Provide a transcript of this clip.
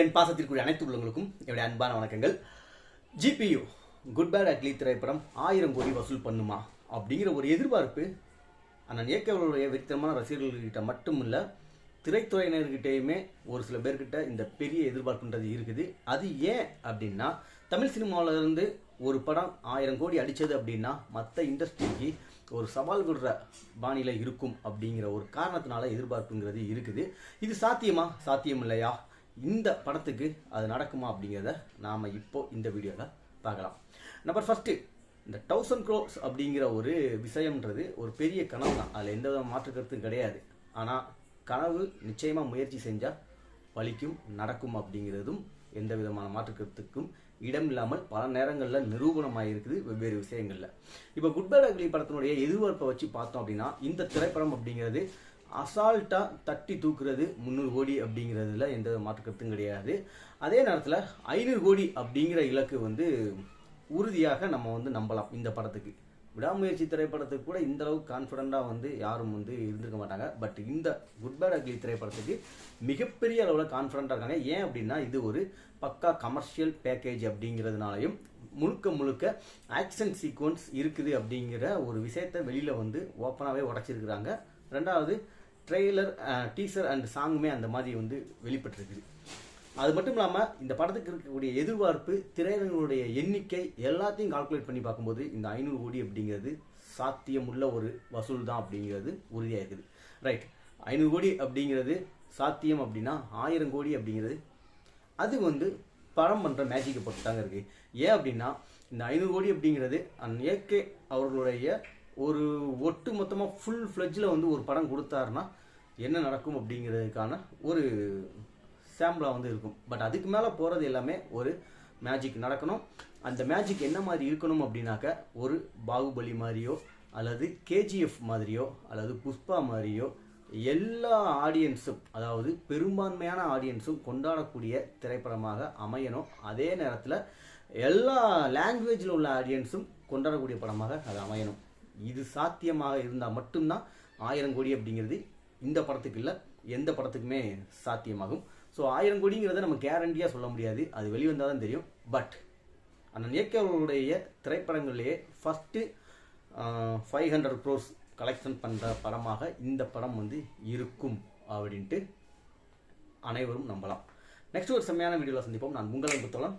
என் பாசத்திற்குரிய அனைத்து உள்ளவங்களுக்கும் என்னுடைய அன்பான வணக்கங்கள். ஜிபியு குட் பேட் அக்லி திரைப்படம் ஆயிரம் கோடி வசூல் பண்ணுமா? அப்படிங்கிற ஒரு எதிர்பார்ப்பு அண்ணன் இயக்கவர்களுடைய வெறித்தனமான ரசிகர்கள்கிட்ட மட்டும் இல்லை திரைத்துறையினர்கிட்டயுமே ஒரு சில பேர்கிட்ட இந்த பெரிய எதிர்பார்ப்புன்றது இருக்குது. அது ஏன் அப்படின்னா தமிழ் சினிமாவிலேருந்து ஒரு படம் ஆயிரம் கோடி அடித்தது அப்படின்னா மற்ற இண்டஸ்ட்ரிக்கு ஒரு சவால் விடுற பாணியில் இருக்கும் அப்படிங்கிற ஒரு காரணத்தினால எதிர்பார்ப்புங்கிறது இருக்குது. இது சாத்தியமா? சாத்தியம் இல்லையா இந்த படத்துக்கு அது நடக்குமா அப்படிங்கிறத நாம் இப்போ இந்த வீடியோவில் பார்க்கலாம். நம்பர் ஃபஸ்ட்டு இந்த தௌசண்ட் க்ரோஸ் அப்படிங்கிற ஒரு விஷயம்ன்றது ஒரு பெரிய கனவு தான். அதில் எந்த வித மாற்று கருத்தும் கிடையாது. ஆனால் கனவு நிச்சயமாக முயற்சி செஞ்சால் பலிக்கும் நடக்கும் அப்படிங்கிறதும் எந்த விதமான மாற்று கருத்துக்கும் இடம் இல்லாமல் பல நேரங்களில் நிரூபணமாக இருக்குது வெவ்வேறு விஷயங்களில். இப்போ குட் பேட் அக்லி படத்தினுடைய எதிர்பார்ப்பை வச்சு பார்த்தோம் அப்படின்னா இந்த திரைப்படம் அப்படிங்கிறது அசால்ட்டாக தட்டி தூக்குறது முந்நூறு கோடி அப்படிங்கிறதுல எந்த மாற்று கருத்தும் கிடையாது. அதே நேரத்தில் ஐநூறு கோடி அப்படிங்கிற இலக்கு வந்து உறுதியாக நம்ம வந்து நம்பலாம் இந்த படத்துக்கு. விடாமுயற்சி திரைப்படத்துக்கு கூட இந்த அளவுக்கு கான்ஃபிடண்டாக வந்து யாரும் வந்து இருந்திருக்க மாட்டாங்க. பட் இந்த குட் பேட் அக்லி திரைப்படத்துக்கு மிகப்பெரிய அளவில் கான்ஃபிடண்டாக இருக்காங்க. ஏன் அப்படின்னா இது ஒரு பக்கா கமர்ஷியல் பேக்கேஜ் அப்படிங்கிறதுனாலையும் முழுக்க முழுக்க ஆக்ஷன் சீக்வன்ஸ் இருக்குது அப்படிங்கிற ஒரு விஷயத்தை வெளியில் வந்து ஓப்பனாகவே உடச்சிருக்கிறாங்க. ரெண்டாவது ட்ரெய்லர் டீசர் அண்ட் சாங்குமே அந்த மாதிரி வந்து வெளிப்பட்டிருக்குது. அது மட்டும் இல்லாமல் இந்த படத்துக்கு இருக்கக்கூடிய எதிர்பார்ப்பு திரையரங்களுடைய எண்ணிக்கை எல்லாத்தையும் கால்குலேட் பண்ணி பார்க்கும்போது இந்த ஐநூறு கோடி அப்படிங்கிறது சாத்தியமுள்ள ஒரு வசூல் தான் அப்படிங்கிறது உறுதியாக இருக்குது. ரைட் ஐநூறு கோடி அப்படிங்கிறது சாத்தியம் அப்படின்னா ஆயிரம் கோடி அப்படிங்கிறது அது வந்து படம் பண்ணுற மேஜிக்கை பொறுத்து தாங்க இருக்குது ஏன் அப்படின்னா இந்த ஐநூறு கோடி அப்படிங்கிறது அந்த ஏகே அவர்களுடைய ஒரு ஒட்டு மொத்தமாக ஃபுல் ஃப்ளெஜில் வந்து ஒரு படம் கொடுத்தாருன்னா என்ன நடக்கும் அப்படிங்கிறதுக்கான ஒரு சாம்பிளாக வந்து இருக்கும். பட் அதுக்கு மேலே போகிறது எல்லாமே ஒரு மேஜிக் நடக்கணும். அந்த மேஜிக் என்ன மாதிரி இருக்கணும் அப்படின்னாக்க ஒரு பாகுபலி மாதிரியோ அல்லது கேஜிஎஃப் மாதிரியோ அல்லது புஷ்பா மாதிரியோ எல்லா ஆடியன்ஸும் அதாவது பெரும்பான்மையான ஆடியன்ஸும் கொண்டாடக்கூடிய திரைப்படமாக அமையணும். அதே நேரத்தில் எல்லா லாங்குவேஜில் உள்ள ஆடியன்ஸும் கொண்டாடக்கூடிய படமாக அது அமையணும். இது சாத்தியமாக இருந்தால் மட்டும்தான் ஆயிரம் கோடி அப்படிங்கிறது இந்த படத்துக்கு இல்லை எந்த படத்துக்குமே சாத்தியமாகும். ஸோ ஆயிரம் கோடிங்கிறத நம்ம கேரண்டியாக சொல்ல முடியாது. அது வெளிவந்தால் தான் தெரியும். பட் அண்ணன் இயக்கவர்களுடைய திரைப்படங்களிலேயே first five hundred crores collection பண்ணுற படமாக இந்த படம் வந்து இருக்கும் அப்படின்ட்டு அனைவரும் நம்பலாம். நெக்ஸ்ட் ஒரு செம்மையான வீடியோவில் சந்திப்போம். நான் உங்களை புத்தளம்